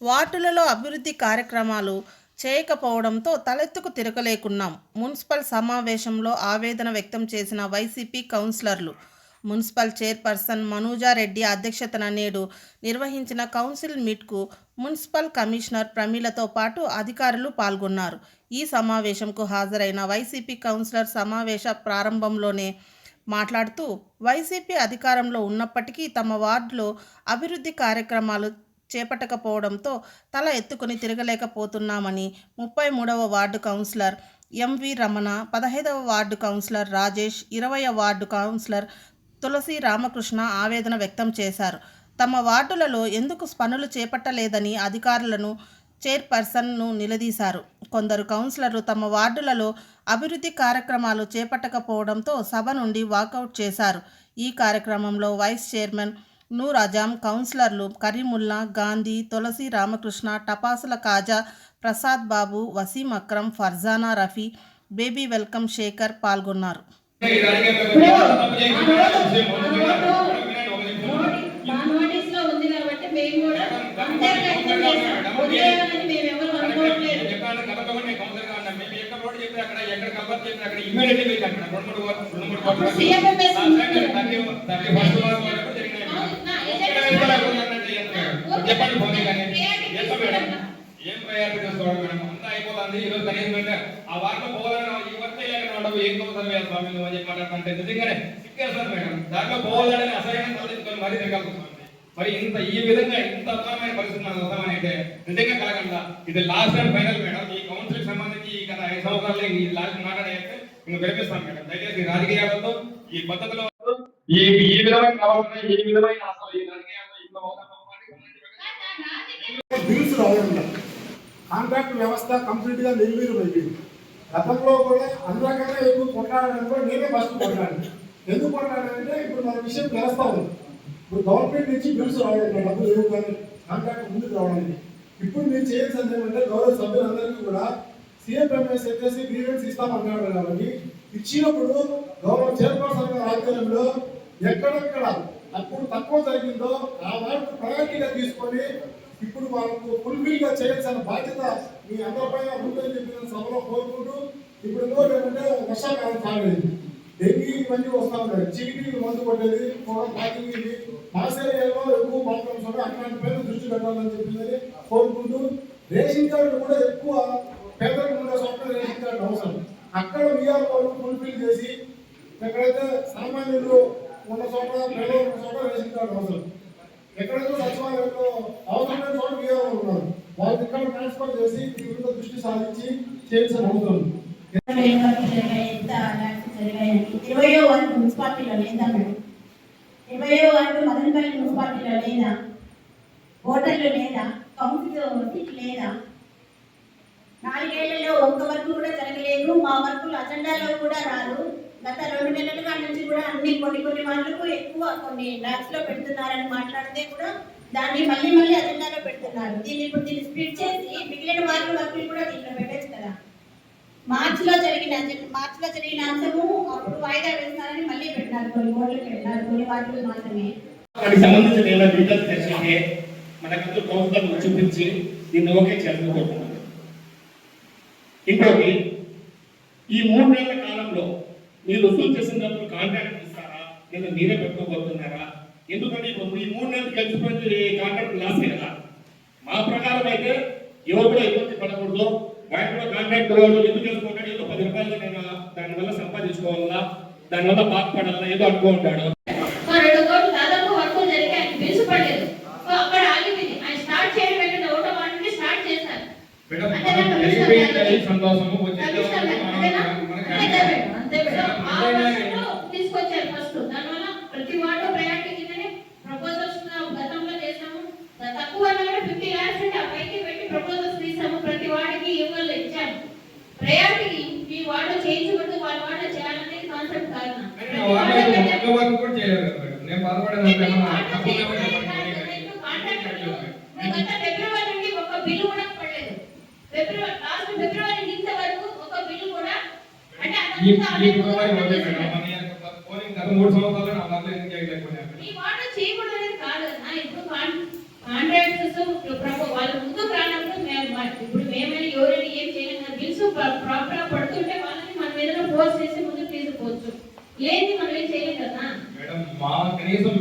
వార్డులలో అభివృద్ధి కార్యక్రమాలు చేయకపోవడంతో తలెత్తుకు తిరగలేకున్నాం. మున్సిపల్ సమావేశంలో ఆవేదన వ్యక్తం చేసిన వైసీపీ కౌన్సిలర్లు మున్సిపల్ చైర్పర్సన్ మనూజారెడ్డి అధ్యక్షతన నేడు నిర్వహించిన కౌన్సిల్ మీట్కు మున్సిపల్ కమిషనర్ ప్రమీలతో పాటు అధికారులు పాల్గొన్నారు. ఈ సమావేశంకు హాజరైన వైసీపీ కౌన్సిలర్ సమావేశ ప్రారంభంలోనే మాట్లాడుతూ వైసీపీ అధికారంలో ఉన్నప్పటికీ తమ వార్డులో అభివృద్ధి కార్యక్రమాలు చేపట్టకపోవడంతో తల ఎత్తుకుని తిరగలేకపోతున్నామని ముప్పై మూడవ వార్డు కౌన్సిలర్ ఎంవి రమణ పదహైదవ వార్డు కౌన్సిలర్ రాజేష్ ఇరవయ వార్డు కౌన్సిలర్ తులసి రామకృష్ణ ఆవేదన వ్యక్తం చేశారు. తమ వార్డులలో ఎందుకు పనులు చేపట్టలేదని అధికారులను చైర్పర్సన్ను నిలదీశారు. కొందరు కౌన్సిలర్లు తమ వార్డులలో అభివృద్ధి కార్యక్రమాలు చేపట్టకపోవడంతో సభ నుండి వాకౌట్ చేశారు. ఈ కార్యక్రమంలో వైస్ చైర్మన్ నూర్ అజాం కౌన్సిలర్లు కరీముల్లా గాంధీ తులసి రామకృష్ణ టపాసుల కాజా ప్రసాద్ బాబు వసీం అక్రమ్ ఫర్జానా రఫీ బేబీ వెల్కమ్ శేఖర్ పాల్గొన్నారు. మా చెప్పండి పోనీ కానీ ఎంత మేడం ఏం ప్రయారిటీ చేసుకోవడం మేడం? అంతా అయిపోతుంది. ఈ రోజు కనీసం అంటే ఆ వార్త పోవాలని ఈ లేకుండా ఏం కోసం స్వామి? నువ్వు అని నిజంగానే మేడం. దాంట్లో పోవాలని అసలైన తలదించుకొని మరీ తిరగాల్సి మరి ఇంత ఈ విధంగా ఇంత అద్భుతమైన పరిస్థితి మనకు వస్తామని అయితే నిజంగా కలగండా ఇది లాస్ట్ అండ్ ఫైనల్ మేడం. ఈ కౌన్సిల్ సంబంధించి ఈ గత ఐదు సంవత్సరాలు ఈ లాస్ట్ మాట్లాడైతే మేము గెలిపిస్తాం మేడం. దయచేసి రాజకీయాలతో ఈ పద్ధతిలో ఈ ఈ విధమైన ప్రవర్తన ఈ విధమైన అసలు ఈ బిల్స్ రావడం కాంట్రాక్ట్ వ్యవస్థ కంప్లీట్గా నిర్వీర్యమైంది గతంలో కూడా అందరికన్నా ఎక్కువ కొట్టాడని కూడా నేనే ఫస్ట్ కొట్లాడాను. ఎందుకు కొట్లాడానంటే ఇప్పుడు మన విషయం తెలుస్తా ఉంది. ఇప్పుడు గవర్నమెంట్ నుంచి బిల్స్ రావడం డబ్బులు లేవు కానీ కాంట్రాక్ట్ ముందుకు రావడానికి. ఇప్పుడు మీరు చేయాల్సింది ఏంటంటే గౌరవ సభ్యులందరికీ కూడా సిఎంఎంఎస్ వచ్చేసి గ్రీవెన్స్ ఇస్తామన్నాడు కాబట్టి ఇచ్చినప్పుడు గౌరవ చైర్పర్సన్ ఆధ్వర్యంలో ఎక్కడెక్కడ? అప్పుడు తక్కువ జరిగిందో ఆ వాటిని ప్రయారిటీగా తీసుకొని ఇప్పుడు వాళ్ళకు ఫుల్ఫిల్గా చేయాల్సిన బాధ్యత మీ అందరిపైన ఉందని చెప్పిన సభలో కోరుకుంటూ ఇప్పుడు ఏంటంటే వర్షాకాలం సాగలేదు డెంగీ ఇవన్నీ వస్తా ఉన్నాయి. చీకటి మందు కొట్టేది కూడా ప్యాకింగ్ మాస్ ఏరియాలో ఎక్కువ ప్రాబ్లమ్స్ ఉన్నాయి. అట్లాంటి పైన దృష్టి పెట్టాలని చెప్పిందని కోరుకుంటూ రేషన్ కార్డు కూడా ఎక్కువ పేదలకు ఉండే చోట్ల రేషన్ కార్డు అవసరం. అక్కడ విఆర్ఓ ఫుల్ఫిల్ చేసి ఎక్కడైతే సామాన్యులు ఉన్న చోట పేదలు ఉన్న చోట వేసుకుంటారు కార్డు ఎక్కడైతే సచివాలయంలో అవసరమైన చోట విఆర్ఓ ఉన్నారు. వాళ్ళకి ఇక్కడ ట్రాన్స్ఫర్ చేసి దీని దృష్టి సాధించి చేయాల్సిన అవుతుంది ఇరవయో వార్డు మున్సిపాలిటీలో లేదా మేడం? ఇరవయో వార్డు మదనపల్లి మున్సిపాలిటీలో లేదా? ఓటర్లు లేదా? కౌన్సిల్ సీట్ లేదా? నాలుగేళ్ళలో ఒక్క వరకు కూడా జరగలేదు మా వర్కులు అజెండాలో కూడా రాదు గత రెండు నెలలుగా నుంచి కూడా అన్ని కొన్ని కొన్ని వార్డులకు ఎక్కువ కొన్ని ల్యాబ్స్లో పెడుతున్నారని మాట్లాడితే కూడా దాన్ని మళ్ళీ మళ్ళీ అజెండాలో పెడుతున్నారు. దీన్ని ఇప్పుడు దీన్ని స్ప్లిట్ చేసి మిగిలిన వార్డు వర్కులు కూడా దీంట్లో పెట్టచ్చు కదా మార్చిలో జరిగిన మార్చిలో జరిగిన అంశము అప్పుడు వాయిదా వేస్తారని మళ్ళీ పెట్టినారు కొన్ని ఓట్లు పెట్టినారు కొన్ని వార్డులు మాత్రమే. దానికి సంబంధించిన ఏమైనా డీటెయిల్స్ తెలిసిందే మనకందరూ కౌన్సిలర్ చూపించి దీన్ని ఓకే చేసుకోబోతున్నాం ఇంకోటి ఈ మూడు నెలల కాలంలో మీరు వసూలు చేసిన డబ్బులు కాంట్రాక్ట్ ఇస్తారా? లేదా మీరే పెట్టుకోబోతున్నారా ఎందుకంటే ఇప్పుడు ఈ మూడు నెలలు కలిసిపోయింది కాంట్రాక్ట్ లాస్ కదా. మా ప్రకారం అయితే ఎవరు కూడా ఇబ్బంది పడకూడదు. బ్యాంక్లో కాంట్రాక్ట్ వాళ్ళు ఎందుకు చేసుకుంటాడు? ఏదో పది రూపాయలు నేను దానివల్ల సంపాదించుకోవాలా? దానివల్ల బాధపడాలా? ఏదో అనుకుంటాడు సో రెండు కోట్లు దాదాపు వర్క్ జరిగి ఆయన పిలుచుపడలేదు సో అక్కడ ఆగిపోయింది ఆయన స్టార్ట్ చేయడం వెంటనే ఒకటో వాడిని స్టార్ట్ చేశారు మేడం అంతే మనం కదా, వెళ్ళిపోయిందని సంతోషము కమిషనర్ వచ్చేది గారు, అంతేనా? అంతే మేడం, అంతే మేడం. ఆ వర్షంలో తీసుకొచ్చారు ఫస్ట్ దానివల్ల ప్రతి వార్డు ప్రయారిటీ కిందనే ప్రపోజల్స్ గతంలో చేసాము తక్కువ ఫిఫ్టీ ల్యాక్స్ అంటే ఆ పైకి పెట్టి ప్రపోజల్స్ తీసాము ప్రతి వార్డుకి ఇవ్వాలి ఇచ్చాము ప్రయారిటీ ఈ వార్డు చేయించకూడదు వాళ్ళ వార్డు చేయాలనేది కాన్సెప్ట్ కాదు. ఒక్క వర్క్ కూడా చేయలేదు నేను ఫిబ్రవరి నుండి ఒక్క బిల్లు కూడా పడలేదు. ఫిబ్రవరి లాస్ట్ ఫిబ్రవరి ఇంత వరకు ఒక బిల్లు కూడా అంటే మేడం సంవత్సరాలు ఈ వార్డు చేయకూడదు అనేది కాదు ఇప్పుడు కాంట్రాక్ట్స్ ప్రభు వాళ్ళ ముందుకు రానప్పుడు మేము మా- ఇప్పుడు మేమైనా ఎవరైనా ఏం చేయలేం కదా బిల్స్ ప్రాపర్గా పడుతుంటే వాళ్ళని మనం ఏదైనా ఫోర్స్ చేసి ముందు తీసుకుపోవచ్చు. లేని మనం ఏం చేయలేం కదా? మేడం మా కనీసం